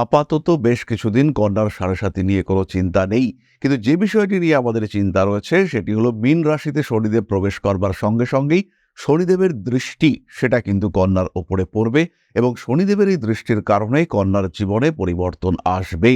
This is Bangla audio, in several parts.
আপাতত বেশ কিছুদিন কন্যার সাড়ে সাথে নিয়ে কোনো চিন্তা নেই। কিন্তু যে বিষয়টি নিয়ে আমাদের চিন্তা রয়েছে, সেটি হলো মীন রাশিতে শনিদেব প্রবেশ করবার সঙ্গে সঙ্গেই শনিদেবের দৃষ্টি সেটা কিন্তু কন্যার ওপরে পড়বে এবং শনিদেবের এই দৃষ্টির কারণে কন্যার জীবনে পরিবর্তন আসবে।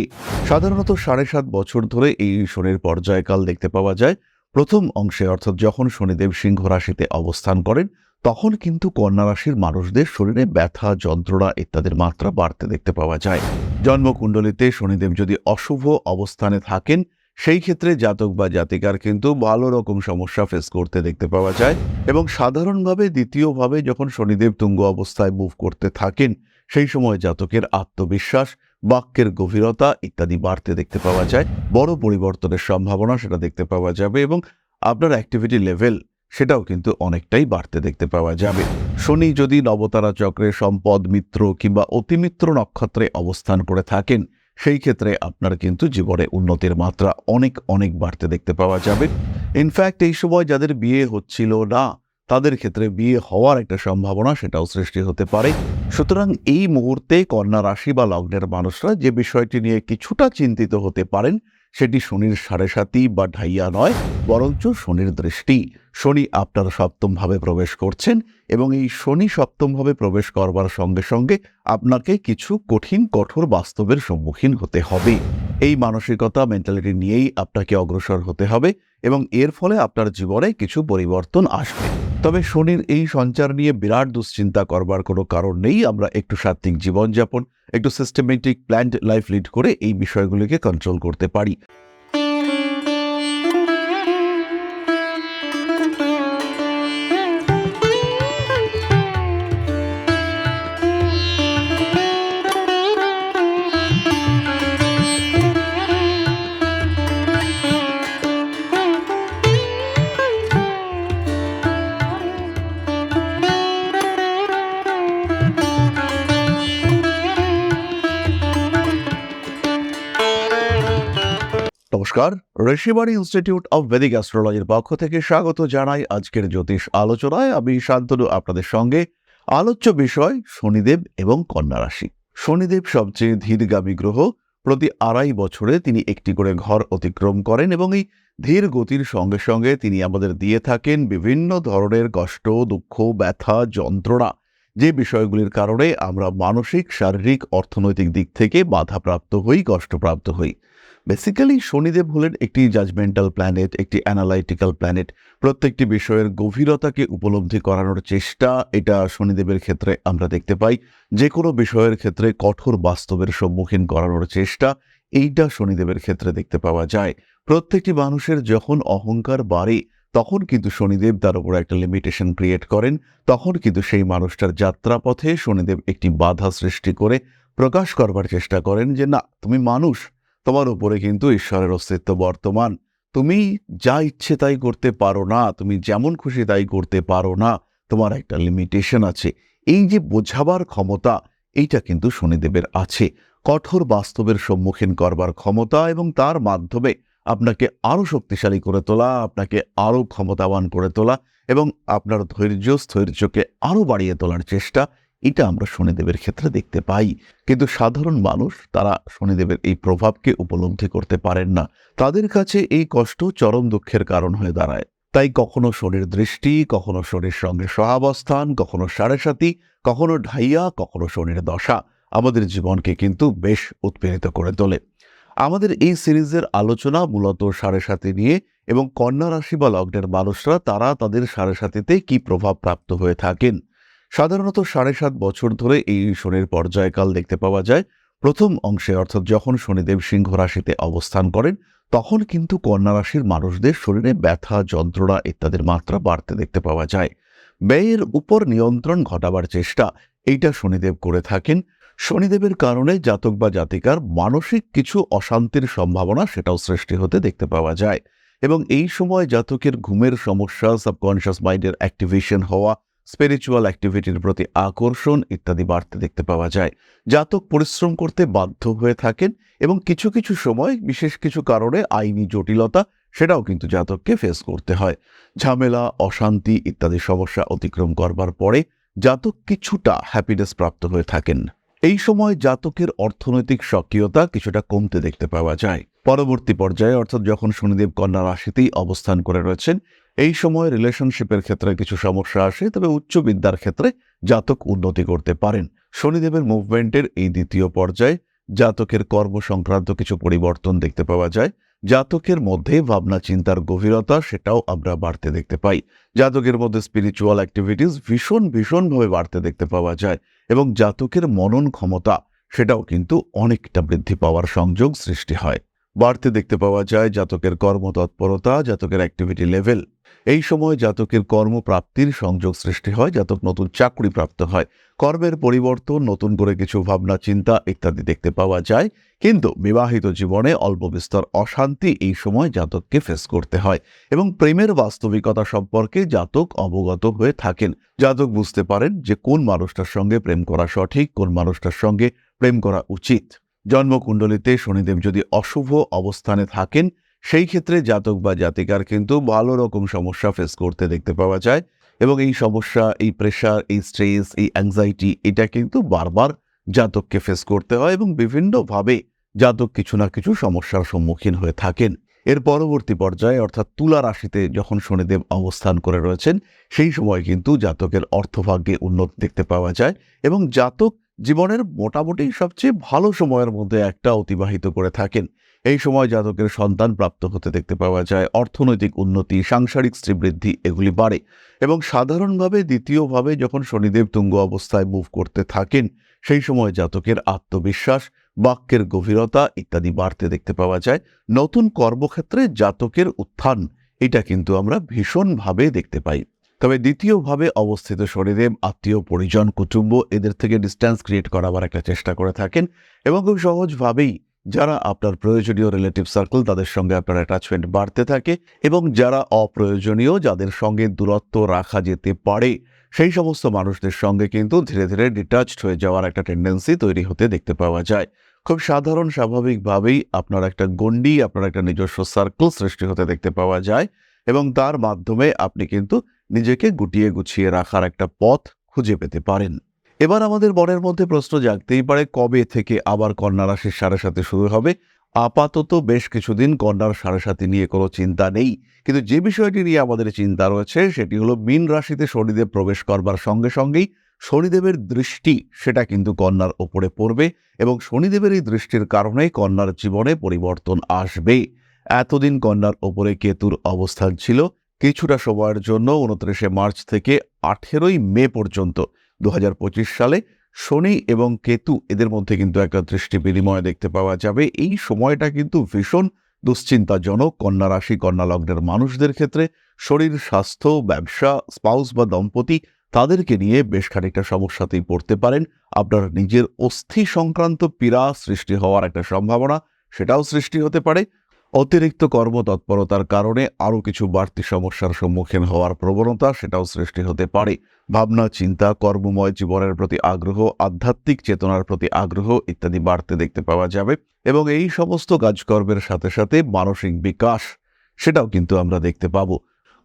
সাধারণত সাড়ে সাত বছর ধরে এই শনির পর্যায়কাল দেখতে পাওয়া যায়। প্রথম অংশে অর্থাৎ যখন শনিদেব সিংহ রাশিতে অবস্থান করেন, তখন কিন্তু কন্যা রাশির মানুষদের শরীরে ব্যথা, যন্ত্রণা ইত্যাদির মাত্রা বাড়তে দেখতে পাওয়া যায়। জন্মকুণ্ডলিতে শনিদেব যদি অশুভ অবস্থানে থাকেন, সেই ক্ষেত্রে জাতক বা জাতিকার কিন্তু ভালো রকম সমস্যা ফেস করতে দেখতে পাওয়া যায় এবং সাধারণভাবে দ্বিতীয়ভাবে যখন শনিদেব তুঙ্গ অবস্থায় মুভ করতে থাকেন, সেই সময় জাতকের আত্মবিশ্বাস, বাক্যের গভীরতা ইত্যাদি বাড়তে দেখতে পাওয়া যায়। বড় পরিবর্তনের সম্ভাবনা সেটা দেখতে পাওয়া যাবে এবং আপনার অ্যাক্টিভিটি লেভেল সেটাও কিন্তু অনেকটাই বাড়তে দেখতে পাওয়া যাবে। শনি যদি নবতারা চক্রে সম্পদ, মিত্র কিংবা অতিমিত্র নক্ষত্রে অবস্থান করে থাকেন, সেই ক্ষেত্রে আপনার কিন্তু জীবনে উন্নতির মাত্রা অনেক অনেক বাড়তে দেখতে পাওয়া যাবে। ইনফ্যাক্ট এই সময় যাদের বিয়ে হচ্ছিল না, তাদের ক্ষেত্রে বিয়ে হওয়ার একটা সম্ভাবনা সেটাও সৃষ্টি হতে পারে। সুতরাং এই মুহূর্তে কন্যা রাশি বা লগ্নের মানুষরা যে বিষয়টি নিয়ে কিছুটা চিন্তিত হতে পারেন সেটি শনির সাড়ে সাতি বা ঢাইয়া নয়, বরঞ্চ শনির দৃষ্টি। শনি আপনার সপ্তমভাবে প্রবেশ করছেন এবং এই শনি সপ্তমভাবে প্রবেশ করবার সঙ্গে সঙ্গে আপনাকে কিছু কঠিন, কঠোর বাস্তবের সম্মুখীন হতে হবে। এই মানসিকতা মেন্টালিটি নিয়েই আপনাকে অগ্রসর হতে হবে এবং এর ফলে আপনার জীবনে কিছু পরিবর্তন আসবে। তবে শনির এই সঞ্চার নিয়ে বিরাট দুশ্চিন্তা করবার কোনো কারণ নেই। আমরা একটু সাত্ত্বিক জীবনযাপন, একটু সিস্টেমেটিক প্ল্যান্ড লাইফ লিড করে এই বিষয়গুলিকে কন্ট্রোল করতে পারি। নমস্কার। ঋষিবাড়ি ইনস্টিটিউট অব ভেদিক অ্যাস্ট্রোলজির পক্ষ থেকে স্বাগত জানাই আজকের জ্যোতিষ আলোচনায়। আমি শান্তনু, আপনাদের সঙ্গে আলোচ্য বিষয় শনিদেব এবং কন্যা রাশি। শনিদেব সবচেয়ে ধীরগামী গ্রহ। প্রতি আড়াই বছরে তিনি একটি করে ঘর অতিক্রম করেন এবং এই ধীর গতির সঙ্গে সঙ্গে তিনি আমাদের দিয়ে থাকেন বিভিন্ন ধরনের কষ্ট, দুঃখ, ব্যথা, যন্ত্রণা। যে বিষয়গুলির কারণে আমরা মানসিক, শারীরিক, অর্থনৈতিক দিক থেকে বাধাপ্রাপ্ত হই, কষ্টপ্রাপ্ত হই। বেসিক্যালি শনিদেব হলেন একটি জাজমেন্টাল প্ল্যানেট একটি অ্যানালাইটিক্যাল প্ল্যানেট প্রত্যেকটি বিষয়ের গভীরতাকে উপলব্ধি করানোর চেষ্টা এটা শনিদেবের ক্ষেত্রে আমরা দেখতে পাই। যে কোনো বিষয়ের ক্ষেত্রে কঠোর বাস্তবের সম্মুখীন করানোর চেষ্টা, এইটা শনিদেবের ক্ষেত্রে দেখতে পাওয়া যায়। প্রত্যেকটি মানুষের যখন অহংকার বাড়ে, তখন কিন্তু শনিদেব তার উপর একটা লিমিটেশন ক্রিয়েট করেন। তখন কিন্তু সেই মানুষটার যাত্রাপথে শনিদেব একটি বাধা সৃষ্টি করে প্রকাশ করবার চেষ্টা করেন যে, না, তুমি মানুষ তোমার উপরে কিন্তু ঈশ্বরের অস্তিত্ব বর্তমান। তুমি যা ইচ্ছে তাই করতে পারো না, তুমি যেমন খুশি তাই করতে পারো না, তোমার একটা লিমিটেশন আছে। এই যে বোঝাবার ক্ষমতা, এইটা কিন্তু শনিদেবের আছে। কঠোর বাস্তবের সম্মুখীন করবার ক্ষমতা এবং তার মাধ্যমে আপনাকে আরও শক্তিশালী করে তোলা, আপনাকে আরও ক্ষমতাবান করে তোলা এবং আপনার ধৈর্য, স্থৈর্যকে আরও বাড়িয়ে তোলার চেষ্টা এটা আমরা শনিদেবের ক্ষেত্রে দেখতে পাই। কিন্তু সাধারণ মানুষ তারা শনিদেবের এই প্রভাবকে উপলব্ধি করতে পারেন না। তাদের কাছে এই কষ্ট চরম দুঃখের কারণ হয়ে দাঁড়ায়। তাই কখনো শনির দৃষ্টি, কখনো শনির সঙ্গে সহাবস্থান, কখনো সাড়ে সাথী কখনো ঢাইয়া, কখনো শনির দশা আমাদের জীবনকে কিন্তু বেশ উৎপীড়িত করে তোলে। আমাদের এই সিরিজের আলোচনা মূলত সাড়ে সাথী নিয়ে এবং কন্যা রাশি বা লগ্নের মানুষরা তারা তাদের সাড়ে সাথীতে কি প্রভাব প্রাপ্ত হয়ে থাকেন? সাধারণত সাড়ে সাত বছর ধরে এই শনির পর্যায়কাল দেখতে পাওয়া যায়। প্রথম অংশে অর্থাৎ যখন শনিদেব সিংহ রাশিতে অবস্থান করেন, তখন কিন্তু কন্যা রাশির মানুষদের শরীরে ব্যথা, যন্ত্রণা ইত্যাদির মাত্রা বাড়তে দেখতে পাওয়া যায়। ব্যয়ের উপর নিয়ন্ত্রণ ঘটাবার চেষ্টা এইটা শনিদেব করে থাকেন। শনিদেবের কারণে জাতক বা জাতিকার মানসিক কিছু অশান্তির সম্ভাবনা সেটাও সৃষ্টি হতে দেখতে পাওয়া যায়। এবং এই সময় জাতকের ঘুমের সমস্যা সাবকনশিয়াস মাইন্ডের অ্যাক্টিভেশন হওয়া স্পিরিচুয়াল অ্যাক্টিভিটির প্রতি আকর্ষণ ইত্যাদি বাড়তে দেখতে পাওয়া যায়। জাতক পরিশ্রম করতে বাধ্য হয়ে থাকেন এবং কিছু কিছু সময় বিশেষ কিছু কারণে আইনি জটিলতা সেটাও কিন্তু জাতককে ফেস করতে হয়। ঝামেলা, অশান্তি ইত্যাদি সমস্যা অতিক্রম করবার পরে জাতক কিছুটা হ্যাপিনেস প্রাপ্ত হয়ে থাকেন। এই সময় জাতকের অর্থনৈতিক সক্রিয়তা কিছুটা কমতে দেখতে পাওয়া যায়। পরবর্তী পর্যায়ে অর্থাৎ যখন শনিদেব কন্যা রাশিতেই অবস্থান করে রয়েছেন এই সময় রিলেশনশিপের ক্ষেত্রে কিছু সমস্যা আসে, তবে উচ্চ বিদ্যার ক্ষেত্রে জাতক উন্নতি করতে পারেন। শনিদেবের মুভমেন্টের এই দ্বিতীয় পর্যায়ে জাতকের কর্ম সংক্রান্ত কিছু পরিবর্তন দেখতে পাওয়া যায়। জাতকের মধ্যে ভাবনা চিন্তার গভীরতা, সেটাও আমরা বাড়তে দেখতে পাই। জাতকের মধ্যে স্পিরিচুয়াল অ্যাক্টিভিটিস ভীষণ ভীষণভাবে বাড়তে দেখতে পাওয়া যায় এবং জাতকের মনন ক্ষমতা, সেটাও কিন্তু অনেকটা বৃদ্ধি পাওয়ার সংযোগ সৃষ্টি হয়। বাড়তে দেখতে পাওয়া যায় জাতকের কর্মতৎপরতা, জাতকের অ্যাক্টিভিটি লেভেল এই সময় জাতকের কর্মপ্রাপ্তির সংযোগ সৃষ্টি হয়, জাতক নতুন চাকরি প্রাপ্ত হয়, কর্মের পরিবর্তন, নতুন করে কিছু ভাবনা, চিন্তা ইত্যাদি দেখতে পাওয়া যায়। কিন্তু বিবাহিত জীবনে অল্প বিস্তর অশান্তি এই সময় জাতককে ফেস করতে হয় এবং প্রেমের বাস্তবিকতা সম্পর্কে জাতক অবগত হয়ে থাকেন। জাতক বুঝতে পারেন যে কোন মানুষটার সঙ্গে প্রেম করা সঠিক, কোন মানুষটার সঙ্গে প্রেম করা উচিত। জন্মকুণ্ডলিতে শনিদেব যদি অশুভ অবস্থানে থাকেন সেই ক্ষেত্রে জাতক বা জাতিকার কিন্তু ভালো রকম সমস্যা ফেস করতে দেখতে পাওয়া যায় এবং এই সমস্যা, এই প্রেশার এই স্ট্রেস এই অ্যাংজাইটি এটা কিন্তু বারবার জাতককে ফেস করতে হয় এবং বিভিন্নভাবে জাতক কিছু না কিছু সমস্যার সম্মুখীন হয়ে থাকেন। এর পরবর্তী পর্যায়ে অর্থাৎ তুলা রাশিতে যখন শনিদেব অবস্থান করে রয়েছেন, সেই সময় কিন্তু জাতকের অর্থভাগ্যে উন্নতি দেখতে পাওয়া যায় এবং জাতক জীবনের মোটামুটি সবচেয়ে ভালো সময়ের মধ্যে একটা অতিবাহিত করে থাকেন। এই সময় জাতকের সন্তান প্রাপ্ত হতে দেখতে পাওয়া যায়। অর্থনৈতিক উন্নতি, সাংসারিক শ্রীবৃদ্ধি এগুলি বাড়ে এবং সাধারণভাবে দ্বিতীয়ভাবে যখন শনিদেব তুঙ্গ অবস্থায় মুভ করতে থাকেন, সেই সময় জাতকের আত্মবিশ্বাস, বাক্যের গভীরতা ইত্যাদি বাড়তে দেখতে পাওয়া যায়। নতুন কর্মক্ষেত্রে জাতকের উত্থান, এটা কিন্তু আমরা ভীষণভাবে দেখতে পাই। তবে দ্বিতীয়ভাবে অবস্থিত শনিদেব, আত্মীয়, পরিজন, কুটুম্ব, এদের থেকে ডিস্ট্যান্স ক্রিয়েট করাবার একটা চেষ্টা করে থাকেন এবং খুব সহজভাবেই যারা আপনার প্রয়োজনীয় রিলেটিভ সার্কেল তাদের সঙ্গে আপনার অ্যাটাচমেন্ট বাড়তে থাকে এবং যারা অপ্রয়োজনীয় যাদের সঙ্গে দূরত্ব রাখা যেতে পারে, সেই সমস্ত মানুষদের সঙ্গে কিন্তু ধীরে ধীরে ডিটাচড হয়ে যাওয়ার একটা টেন্ডেন্সি তৈরি হতে দেখতে পাওয়া যায়। খুব সাধারণ, স্বাভাবিকভাবেই আপনার একটা গণ্ডি, আপনার একটা নিজস্ব সার্কেল সৃষ্টি হতে দেখতে পাওয়া যায় এবং তার মাধ্যমে আপনি কিন্তু নিজেকে গুটিয়ে গুছিয়ে রাখার একটা পথ খুঁজে পেতে পারেন। এবার আমাদের মনের মধ্যে প্রশ্ন জাগতেই পারে, কবে থেকে আবার কন্যা রাশির সাড়ে সাথে শুরু হবে? আপাতত বেশ কিছুদিন কন্যার সাড়ে সাথে নিয়ে কোনো চিন্তা নেই। কিন্তু যে বিষয়টি নিয়ে আমাদের চিন্তা রয়েছে, সেটি হলো মীন রাশিতে শনিদেব প্রবেশ করবার সঙ্গে সঙ্গেই শনিদেবের দৃষ্টি সেটা কিন্তু কন্যার ওপরে পড়বে এবং শনিদেবের এই দৃষ্টির কারণে কন্যার জীবনে পরিবর্তন আসবে। এতদিন কন্যার ওপরে কেতুর অবস্থান ছিল। কিছুটা সময়ের জন্য উনত্রিশে মার্চ থেকে আঠেরোই মে পর্যন্ত দু হাজার পঁচিশ সালে শনি এবং কেতু এদের মধ্যে কিন্তু একটা দৃষ্টি বিনিময় দেখতে পাওয়া যাবে। এই সময়টা কিন্তু ভীষণ দুশ্চিন্তাজনক। কন্যা রাশি, কন্যা লগ্নের মানুষদের ক্ষেত্রে শরীর, স্বাস্থ্য, ব্যবসা স্পাউস বা দম্পতি তাদেরকে নিয়ে বেশ খানিকটা সমস্যাতেই পড়তে পারেন। আপনার নিজের অস্থি সংক্রান্ত পীড়া সৃষ্টি হওয়ার একটা সম্ভাবনা, সেটাও সৃষ্টি হতে পারে। অতিরিক্ত কর্মতৎপরতার কারণে আরও কিছু বাড়তি সমস্যার সম্মুখীন হওয়ার প্রবণতা সেটাও সৃষ্টি হতে পারে। ভাবনা, চিন্তা, কর্মময় জীবনের প্রতি আগ্রহ, আধ্যাত্মিক চেতনার প্রতি আগ্রহ ইত্যাদি বাড়তে দেখতে পাওয়া যাবে এবং এই সমস্ত কাজকর্মের সাথে সাথে মানসিক বিকাশ সেটাও কিন্তু আমরা দেখতে পাব।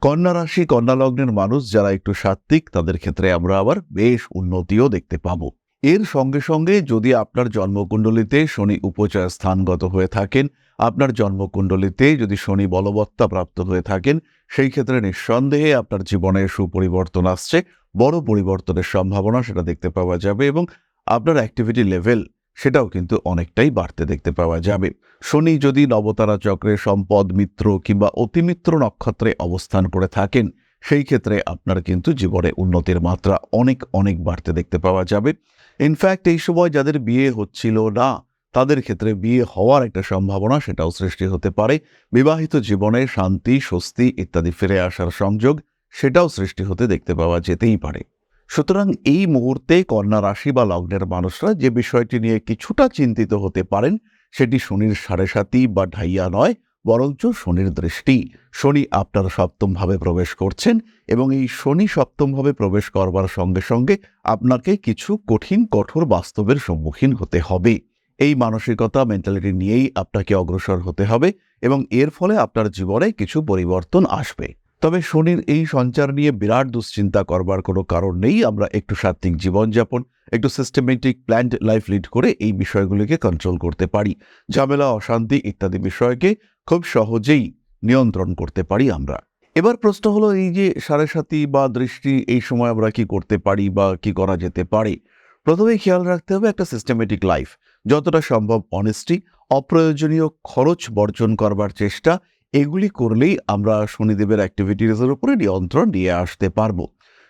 কন্যা রাশি, কন্যা লগ্নের মানুষ যারা একটু সাত্ত্বিক, তাদের ক্ষেত্রে আমরা আবার বেশ উন্নতিও দেখতে পাবো। এর সঙ্গে সঙ্গে যদি আপনার জন্মকুণ্ডলিতে শনি উপচয় স্থানগত হয়ে থাকেন আপনার জন্মকুণ্ডলিতে যদি শনি বলবত্তা প্রাপ্ত হয়ে থাকেন, সেই ক্ষেত্রে নিঃসন্দেহে আপনার জীবনে সুপরিবর্তন আসছে, বড় পরিবর্তনের সম্ভাবনা সেটা দেখতে পাওয়া যাবে এবং আপনার অ্যাক্টিভিটি লেভেল সেটাও কিন্তু অনেকটাই বাড়তে দেখতে পাওয়া যাবে। শনি যদি নবতারা চক্রে সম্পদ, মিত্র কিংবা অতিমিত্র নক্ষত্রে অবস্থান করে থাকেন, সেই ক্ষেত্রে আপনার কিন্তু জীবনে উন্নতির মাত্রা অনেক অনেক বাড়তে দেখতে পাওয়া যাবে। ইনফ্যাক্ট এই সময় যাদের বিয়ে হচ্ছিল না তাদের ক্ষেত্রে বিয়ে হওয়ার একটা সম্ভাবনা সেটাও সৃষ্টি হতে পারে। বিবাহিত জীবনে শান্তি, স্বস্তি ইত্যাদি ফিরে আসার সংযোগ সেটাও সৃষ্টি হতে দেখতে পাওয়া যেতেই পারে। সুতরাং এই মুহূর্তে কন্যা রাশি বা লগ্নের মানুষরা যে বিষয়টি নিয়ে কিছুটা চিন্তিত হতে পারেন, সেটি শনির সাড়ে সাতি বা ঢাইয়া নয়, বরঞ্চ শনির দৃষ্টি। শনি আপনার সপ্তমভাবে প্রবেশ করছেন এবং এই শনি সপ্তমভাবে প্রবেশ করবার সঙ্গে সঙ্গে আপনাকে কিছু কঠিন, কঠোর বাস্তবের সম্মুখীন হতে হবে। এই মানসিকতা মেন্টালিটি নিয়েই আপনাকে অগ্রসর হতে হবে এবং এর ফলে আপনার জীবনে কিছু পরিবর্তন আসবে। তবে শনির এই সঞ্চার নিয়ে বিরাট দুশ্চিন্তা করবার কোনো কারণ নেই। আমরা একটু সাত্ত্বিক জীবনযাপন, একটু সিস্টেমেটিক প্ল্যান্ড লাইফ লিড করে এই বিষয়গুলিকে কন্ট্রোল করতে পারি। ঝামেলা, অশান্তি ইত্যাদি বিষয়কে খুব সহজেই নিয়ন্ত্রণ করতে পারি আমরা। এবার প্রশ্ন হলো, এই যে সাড়ে সাতি বা দৃষ্টি, এই সময় আমরা কি করতে পারি বা কি করা যেতে পারে? প্রথমেই খেয়াল রাখতে হবে একটা সিস্টেমেটিক লাইফ যতটা সম্ভব অনেস্টি অপ্রয়োজনীয় খরচ বর্জন করবার চেষ্টা, এগুলি করলেই আমরা শনিদেবের অ্যাক্টিভিটিজের উপরে নিয়ন্ত্রণ নিয়ে আসতে পারব।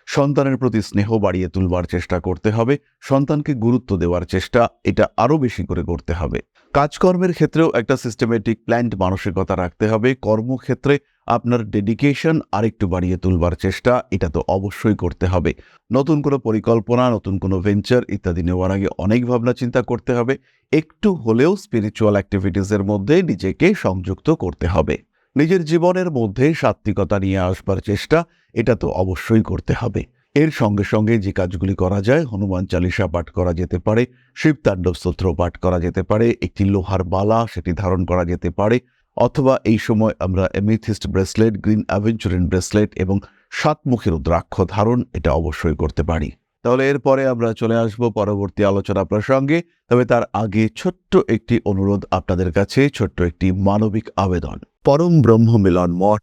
সন্তানের প্রতি স্নেহ বাড়িয়ে তুলবার চেষ্টা করতে হবে, সন্তানকে গুরুত্ব দেওয়ার চেষ্টা এটা আরও বেশি করে করতে হবে। কাজকর্মের ক্ষেত্রেও একটা সিস্টেমেটিক প্ল্যান্ট মানসিকতা রাখতে হবে, কর্মক্ষেত্রে আপনার ডেডিকেশন আরেকটু বাড়িয়ে তুলবার চেষ্টা, এটা তো অবশ্যই করতে হবে। নতুন কোনো পরিকল্পনা, নতুন কোনো ভেঞ্চার ইত্যাদি নেওয়ার আগে অনেক ভাবনা চিন্তা করতে হবে, একটু হলেও স্পিরিচুয়াল অ্যাক্টিভিটিসের মধ্যে নিজেকে সংযুক্ত করতে হবে। নিজের জীবনের মধ্যে সাত্বিকতা নিয়ে আসবার চেষ্টা, এটা তো অবশ্যই করতে হবে। এর সঙ্গে সঙ্গে যে কাজগুলি করা যায়, হনুমান চালিসা পাঠ করা যেতে পারে শিবতাণ্ডব স্তোত্র পাঠ করা যেতে পারে, একটি লোহার বালা সেটি ধারণ করা যেতে পারে, অথবা এই সময় আমরা amethyst bracelet, green aventurine bracelet এবং সাতমুখী রুদ্রাক্ষ ধারণ, এটা অবশ্যই করতে পারি। তাহলে এরপরে আমরা চলে আসব পরবর্তী আলোচনা প্রসঙ্গে, তবে তার আগে ছোট্ট একটি অনুরোধ আপনাদের কাছে, ছোট্ট একটি মানবিক আবেদন। পরম ব্রহ্ম মিলন মঠ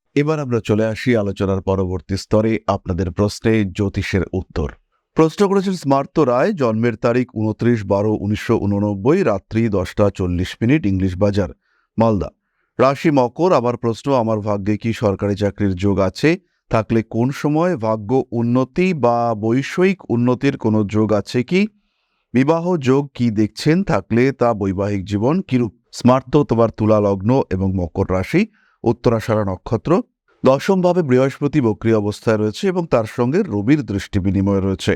এবার আমরা চলে আসি আলোচনার পরবর্তী স্তরে আপনাদের প্রশ্নে জ্যোতিষের উত্তর। প্রশ্ন করেছেন, স্মার্ত রায় জন্মের তারিখ উনত্রিশ বারো উনিশশো উননব্বই, রাত্রি দশটা চল্লিশ মিনিট, ইংলিশ বাজার, মালদা। রাশি মকর, আবার প্রশ্ন, আমার ভাগ্যে কি সরকারি চাকরির যোগ আছে? থাকলে কোন সময় ভাগ্য উন্নতি বা বৈষয়িক উন্নতির কোনো যোগ আছে কি? বিবাহ যোগ কি দেখছেন? থাকলে তা বৈবাহিক জীবন কিরূপ? স্মার্ত, তোমার তুলা লগ্ন এবং মকর রাশি। উত্তরাষাঢ়া নক্ষত্র দশমভাবে বৃহস্পতি বক্রী অবস্থায় রয়েছে এবং তার সঙ্গে রবির দৃষ্টি বিনিময় রয়েছে।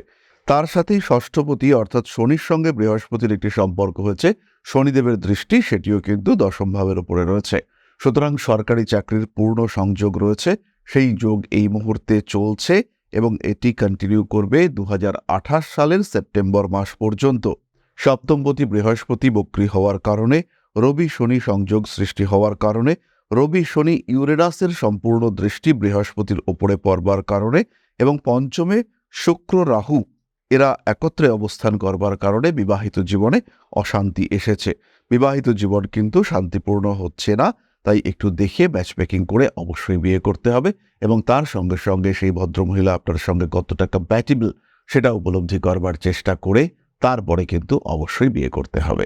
তার সাথেই ষষ্ঠপতি অর্থাৎ শনির সঙ্গে বৃহস্পতির একটি সম্পর্ক হয়েছে। শনিদেবের দৃষ্টি সেটিও কিন্তু দশম ভাবের উপরে রয়েছে। সুতরাং সরকারি চাকরির পূর্ণ সংযোগ রয়েছে। সেই যোগ এই মুহূর্তে চলছে এবং এটি কন্টিনিউ করবে দু হাজার আঠাশ সালের সেপ্টেম্বর মাস পর্যন্ত। সপ্তমপতি বৃহস্পতি বক্রী হওয়ার কারণে, রবি শনি সংযোগ সৃষ্টি হওয়ার কারণে রবি শনি ইউরেনাসের সম্পূর্ণ দৃষ্টি বৃহস্পতির ওপরে পড়বার কারণে এবং পঞ্চমে শুক্র রাহু এরা একত্রে অবস্থান করবার কারণে বিবাহিত জীবনে অশান্তি এসেছে। বিবাহিত জীবন কিন্তু শান্তিপূর্ণ হচ্ছে না, তাই একটু দেখে ম্যাচ মেকিং করে অবশ্যই বিয়ে করতে হবে এবং তার সঙ্গে সঙ্গে সেই ভদ্রমহিলা আপনার সঙ্গে কতটা কম্প্যাটিবল সেটা উপলব্ধি করবার চেষ্টা করে তারপরে কিন্তু অবশ্যই বিয়ে করতে হবে।